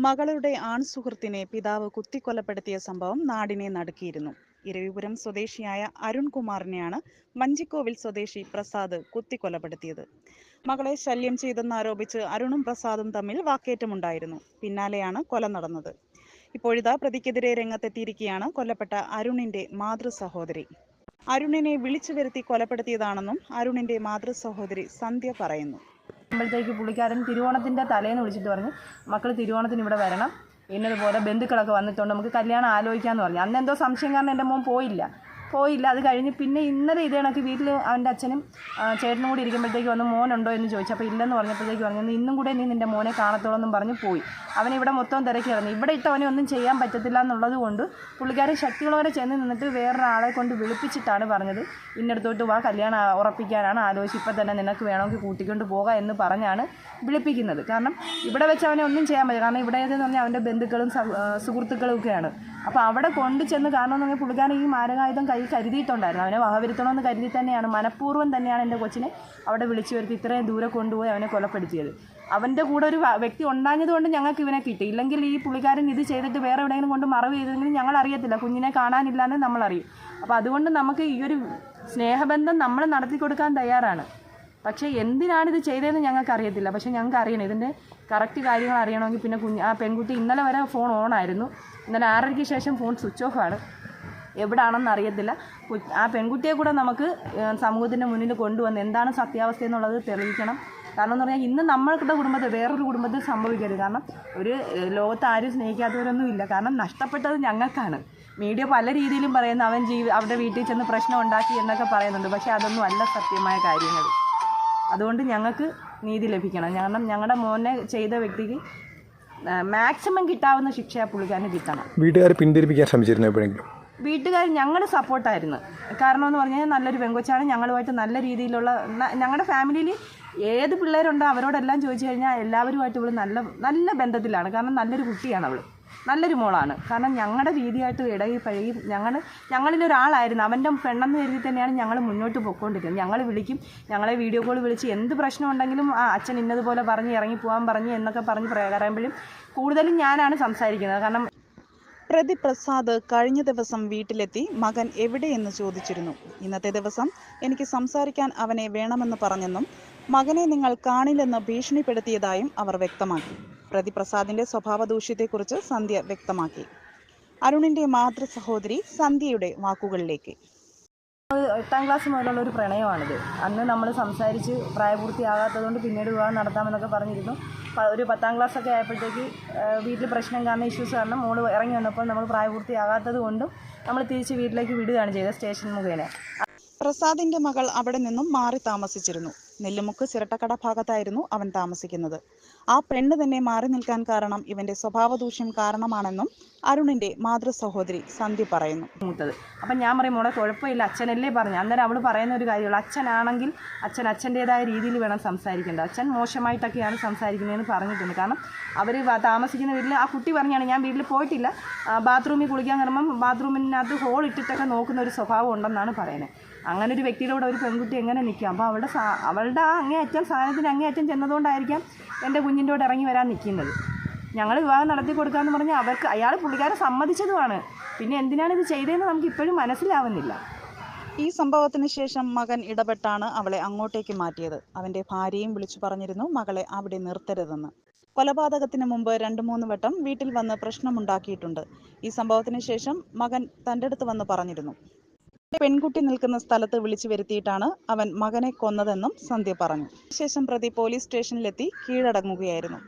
മകളുടെ ആൺസുഹൃത്തിനെ പിതാവ് കുത്തിക്കൊലപ്പെടുത്തിയ സംഭവം നാടിനെ നടുക്കിയിരുന്നു. ഇരവിപുരം സ്വദേശിയായ അരുൺകുമാറിനെയാണ് വഞ്ചിക്കോവിൽ സ്വദേശി പ്രസാദ് കുത്തിക്കൊലപ്പെടുത്തിയത്. മകളെ ശല്യം ചെയ്തെന്നാരോപിച്ച് അരുണും പ്രസാദും തമ്മിൽ വാക്കേറ്റമുണ്ടായിരുന്നു. പിന്നാലെയാണ് കൊല നടന്നത്. ഇപ്പോഴിതാ പ്രതിക്കെതിരെ രംഗത്തെത്തിയിരിക്കുകയാണ് കൊല്ലപ്പെട്ട അരുണിന്റെ മാതൃ സഹോദരി അരുണിനെ വിളിച്ചു വരുത്തി കൊലപ്പെടുത്തിയതാണെന്നും അരുണിന്റെ മാതൃ സഹോദരി സന്ധ്യ പറയുന്നു. ആകുമ്പോഴത്തേക്ക് പുള്ളിക്കാരൻ തിരുവോണത്തിന്റെ തലേന്ന് വിളിച്ചിട്ട് പറഞ്ഞു മക്കൾ തിരുവോണത്തിന് ഇവിടെ വരണം. ഇന്നതുപോലെ ബന്ധുക്കളൊക്കെ വന്നിട്ടുണ്ട്. നമുക്ക് കല്യാണം ആലോചിക്കാമെന്ന് പറഞ്ഞു. അന്ന് എന്തോ സംശയം കാരണം എന്റെ മോൻ പോയില്ല. പോയില്ല. അത് കഴിഞ്ഞ് പിന്നെ ഇന്നലെ ഇതേ കണക്ക് വീട്ടിൽ അവന്റെ അച്ഛനും ചേട്ടനും കൂടി ഇരിക്കുമ്പോഴത്തേക്ക് വന്ന് മോനുണ്ടോ? എന്ന് ചോദിച്ചു. അപ്പോൾ ഇല്ലെന്ന് പറഞ്ഞപ്പോഴത്തേക്ക് പറഞ്ഞു "നീ ഇന്നും കൂടെ നീ നിന്റെ മോനെ കാണത്തോളം എന്നും പറഞ്ഞ് പോയി. അവൻ ഇവിടെ മൊത്തം തിരക്കിറങ്ങി ഇവിടെ ഇട്ടവനെ ഒന്നും ചെയ്യാൻ പറ്റത്തില്ല എന്നുള്ളത് കൊണ്ട് പുള്ളിക്കാരൻ ശക്തികളോടെ ചെന്ന് നിന്നിട്ട് വേറൊരാളെ കൊണ്ട് വിളിപ്പിച്ചിട്ടാണ് പറഞ്ഞത്. ഇന്നടത്തോട്ട് വാ കല്യാണം ഉറപ്പിക്കാനാണ് ആലോചിച്ച് ഇപ്പം തന്നെ നിനക്ക് വേണമെങ്കിൽ കൂട്ടിക്കൊണ്ട് പോകാം എന്ന് പറഞ്ഞാണ് വിളിപ്പിക്കുന്നത്. കാരണം ഇവിടെ വെച്ച് അവനെ ഒന്നും ചെയ്യാൻ പറ്റില്ല. കാരണം ഇവിടെ എന്ന് പറഞ്ഞാൽ അവന്റെ ബന്ധുക്കളും സുഹൃത്തുക്കളും ഒക്കെയാണ് അപ്പോൾ അവിടെ കൊണ്ടു ചെന്ന് കാരണം എന്ന് പറഞ്ഞാൽ പുള്ളിക്കാരൻ ഈ മാരകായുധം കൈ കരുതിയിട്ടുണ്ടായിരുന്നു. അവനെ വഹവരുത്തണമെന്ന് കരുതി തന്നെയാണ് മനഃപൂർവം തന്നെയാണ് എന്റെ കൊച്ചിനെ അവിടെ വിളിച്ചു വരുത്തി ഇത്രയും ദൂരെ കൊണ്ടുപോയി അവനെ കൊലപ്പെടുത്തിയത്. അവന്റെ കൂടെ ഒരു വ്യക്തി ഉണ്ടാഞ്ഞത് കൊണ്ട് ഞങ്ങൾക്ക് ഇവനെ കിട്ടി. ഇല്ലെങ്കിൽ ഈ പുള്ളിക്കാരൻ ഇത് ചെയ്തിട്ട് വേറെ എവിടെയെങ്കിലും കൊണ്ട് മറവ് ചെയ്തെങ്കിലും ഞങ്ങൾ അറിയത്തില്ല. കുഞ്ഞിനെ കാണാനില്ലാന്ന് നമ്മൾ അറിയും. അപ്പോൾ അതുകൊണ്ട് നമുക്ക് ഈ ഒരു സ്നേഹബന്ധം നമ്മൾ നടത്തി കൊടുക്കാൻ തയ്യാറാണ്. പക്ഷേ എന്തിനാണിത് ചെയ്തതെന്ന് ഞങ്ങൾക്ക് അറിയത്തില്ല. പക്ഷേ ഞങ്ങൾക്ക് അറിയണം. ഇതിന്റെ കറക്റ്റ് കാര്യങ്ങൾ അറിയണമെങ്കിൽ പിന്നെ കുഞ്ഞ് ആ പെൺകുട്ടി ഇന്നലെ വരെ ഫോൺ ഓൺ ആയിരുന്നു. ഇന്നലെ ആറരയ്ക്ക് ശേഷം ഫോൺ സ്വിച്ച് ഓഫ് ആണ്. എവിടാണെന്ന് അറിയത്തില്ല ആ പെൺകുട്ടിയെ കൂടെ നമുക്ക് സമൂഹത്തിന്റെ മുന്നിൽ കൊണ്ടുവന്ന് എന്താണ് സത്യാവസ്ഥ എന്നുള്ളത് തെളിയിക്കണം. കാരണം എന്ന് പറഞ്ഞാൽ ഇന്ന് നമ്മളുടെ കുടുംബത്തിൽ വേറൊരു കുടുംബത്തിൽ സംഭവിക്കരുത്. കാരണം ഒരു ലോകത്ത് ആരും സ്നേഹിക്കാത്തവരൊന്നും ഇല്ല. കാരണം നഷ്ടപ്പെട്ടത് ഞങ്ങൾക്കാണ്. മീഡിയ പല രീതിയിലും പറയുന്നു അവൻ ജീവി അവരുടെ വീട്ടിൽ ചെന്ന് പ്രശ്നം ഉണ്ടാക്കി എന്നൊക്കെ പറയുന്നുണ്ട്. പക്ഷേ അതൊന്നും അല്ല സത്യമായ കാര്യങ്ങൾ. അതുകൊണ്ട് ഞങ്ങൾക്ക് നീതി ലഭിക്കണം. കാരണം ഞങ്ങളുടെ മോനെ ചെയ്ത വ്യക്തിക്ക് മാക്സിമം കിട്ടാവുന്ന ശിക്ഷ പുള്ളിക്കാരന് കിട്ടണം. വീട്ടുകാരെ പിന്തിരിപ്പിക്കാൻ ശ്രമിച്ചിരുന്നു എപ്പോഴെങ്കിലും? വീട്ടുകാർ ഞങ്ങൾ സപ്പോർട്ടായിരുന്നു. കാരണം എന്ന് പറഞ്ഞാൽ നല്ലൊരു പെങ്കൊച്ചാണ്. ഞങ്ങളുമായിട്ട് നല്ല രീതിയിലുള്ള ഞങ്ങളുടെ ഫാമിലിയിൽ ഏത് പിള്ളേരുണ്ടോ അവരോടെല്ലാം ചോദിച്ചു കഴിഞ്ഞാൽ എല്ലാവരുമായിട്ട് ഇവൾ നല്ല നല്ല ബന്ധത്തിലാണ്. കാരണം നല്ലൊരു കുട്ടിയാണ് അവൾ നല്ലൊരു മോളാണ്. കാരണം ഞങ്ങളുടെ രീതിയായിട്ട് ഇടയിൽ പഴകി ഞങ്ങൾ ഞങ്ങളിലൊരാളായിരുന്നു അവന്റെ പെണ്ണെന്ന് കരുതി തന്നെയാണ് ഞങ്ങൾ മുന്നോട്ട് പോയിക്കൊണ്ടിരിക്കുന്നത് ഞങ്ങൾ വിളിക്കും. ഞങ്ങളെ വീഡിയോ കോൾ വിളിച്ച് എന്ത് പ്രശ്നം ഉണ്ടെങ്കിലും ആ അച്ഛൻ ഇന്നതുപോലെ പറഞ്ഞ് ഇറങ്ങി പോകാൻ പറഞ്ഞ് എന്നൊക്കെ പറഞ്ഞ് പറയുമ്പോഴും കൂടുതലും ഞാനാണ് സംസാരിക്കുന്നത്. കാരണം പ്രതി പ്രസാദ് കഴിഞ്ഞ ദിവസം വീട്ടിലെത്തി മകൻ എവിടെയെന്ന് ചോദിച്ചിരുന്നു. ഇന്നത്തെ ദിവസം എനിക്ക് സംസാരിക്കാൻ അവനെ വേണമെന്ന് പറഞ്ഞെന്നും മകനെ നിങ്ങൾ കാണില്ലെന്ന് ഭീഷണിപ്പെടുത്തിയതായും അവർ വ്യക്തമാക്കി. പ്രതി പ്രസാദിന്റെ സ്വഭാവ ദൂഷ്യത്തെക്കുറിച്ച് സന്ധ്യ വ്യക്തമാക്കി. അരുണിന്റെ മാതൃ സഹോദരി സന്ധ്യയുടെ വാക്കുകളിലേക്ക്. എട്ടാം ക്ലാസ് മുതലുള്ള ഒരു പ്രണയമാണിത്. അന്ന് നമ്മൾ സംസാരിച്ച് പ്രായപൂർത്തിയാകാത്തതുകൊണ്ട് പിന്നീട് വിവാഹം നടത്താമെന്നൊക്കെ പറഞ്ഞിരുന്നു. ഒരു പത്താം ക്ലാസ് ഒക്കെ ആയപ്പോഴത്തേക്ക് വീട്ടിൽ പ്രശ്നം കാരണം ഇഷ്യൂസ് കാരണം മോൾ ഇറങ്ങി വന്നപ്പോൾ നമ്മൾ പ്രായപൂർത്തിയാകാത്തത് കൊണ്ടും നമ്മൾ തിരിച്ച് വീട്ടിലേക്ക് വിടുകയാണ് ചെയ്തത് സ്റ്റേഷൻ മുഖേന. പ്രസാദിന്റെ മകൾ അവിടെ നിന്നും മാറി താമസിച്ചിരുന്നു. നെല്ലുമുക്ക് ചിരട്ടക്കട ഭാഗത്തായിരുന്നു അവൻ താമസിക്കുന്നത്. ആ പെണ്ണ് തന്നെ മാറി നിൽക്കാൻ കാരണം ഇവന്റെ സ്വഭാവദൂഷ്യം കാരണമാണെന്നും അരുണിന്റെ മാതൃ സഹോദരി സന്ധ്യ പറയുന്നു. മൂത്തത്. അപ്പം ഞാൻ പറയും മോളെ കുഴപ്പമില്ല. അച്ഛനല്ലേ പറഞ്ഞു അന്നേരം അവൾ പറയുന്ന ഒരു കാര്യമുള്ളൂ. അച്ഛനാണെങ്കിൽ അച്ഛൻ അച്ഛന്റേതായ രീതിയിൽ വേണം സംസാരിക്കേണ്ടത്. അച്ഛൻ മോശമായിട്ടൊക്കെയാണ് സംസാരിക്കുന്നതെന്ന് പറഞ്ഞിട്ടുണ്ട്. കാരണം അവർ താമസിക്കുന്ന വീട്ടിൽ ആ കുട്ടി പറഞ്ഞാണ് ഞാൻ വീട്ടിൽ പോയിട്ടില്ല. ബാത്റൂമിൽ കുളിക്കാൻ കയറുമ്പം ബാത്റൂമിനകത്ത് ഹോൾ ഇട്ടിട്ടൊക്കെ നോക്കുന്ന ഒരു സ്വഭാവം ഉണ്ടെന്നാണ് പറയുന്നത്. അങ്ങനെ ഒരു വ്യക്തിയുടെ കൂടെ ഒരു പെൺകുട്ടി എങ്ങനെ നിൽക്കും? അപ്പോൾ അവളുടെ സാ- അവളുടെ ആ അങ്ങേയറ്റം സാധനത്തിന് അങ്ങേയറ്റം ചെന്നതുകൊണ്ടായിരിക്കാം എന്റെ കുഞ്ഞിന്റെ കൂടെ ഇറങ്ങി വരാൻ നിൽക്കുന്നത്. ഞങ്ങൾ വിവാഹം നടത്തി കൊടുക്കാമെന്ന് പറഞ്ഞാൽ അവർക്ക് അയാൾ പുള്ളിക്കാരെ സമ്മതിച്ചതുമാണ്. പിന്നെ എന്തിനാണ് ഇത് ചെയ്തതെന്ന് നമുക്ക് ഇപ്പോഴും മനസ്സിലാവുന്നില്ല. ഈ സംഭവത്തിന് ശേഷം മകൻ ഇടപെട്ടാണ് അവളെ അങ്ങോട്ടേക്ക് മാറ്റിയത്. അവന്റെ ഭാര്യയും വിളിച്ചു പറഞ്ഞിരുന്നു മകളെ അവിടെ നിർത്തരുതെന്ന്. കൊലപാതകത്തിന് മുമ്പ് രണ്ട് മൂന്ന് വട്ടം വീട്ടിൽ വന്ന് പ്രശ്നമുണ്ടാക്കിയിട്ടുണ്ട്. ഈ സംഭവത്തിന് ശേഷം മകൻ തന്റെ അടുത്ത് വന്ന് പറഞ്ഞിരുന്നു. പെൺകുട്ടി നിൽക്കുന്ന സ്ഥലത്ത് വിളിച്ചു വരുത്തിയിട്ടാണ് അവൻ മകനെ കൊന്നതെന്നും സന്ധ്യ പറഞ്ഞു. ശേഷം പ്രതി പോലീസ് സ്റ്റേഷനിലെത്തി കീഴടങ്ങുകയായിരുന്നു.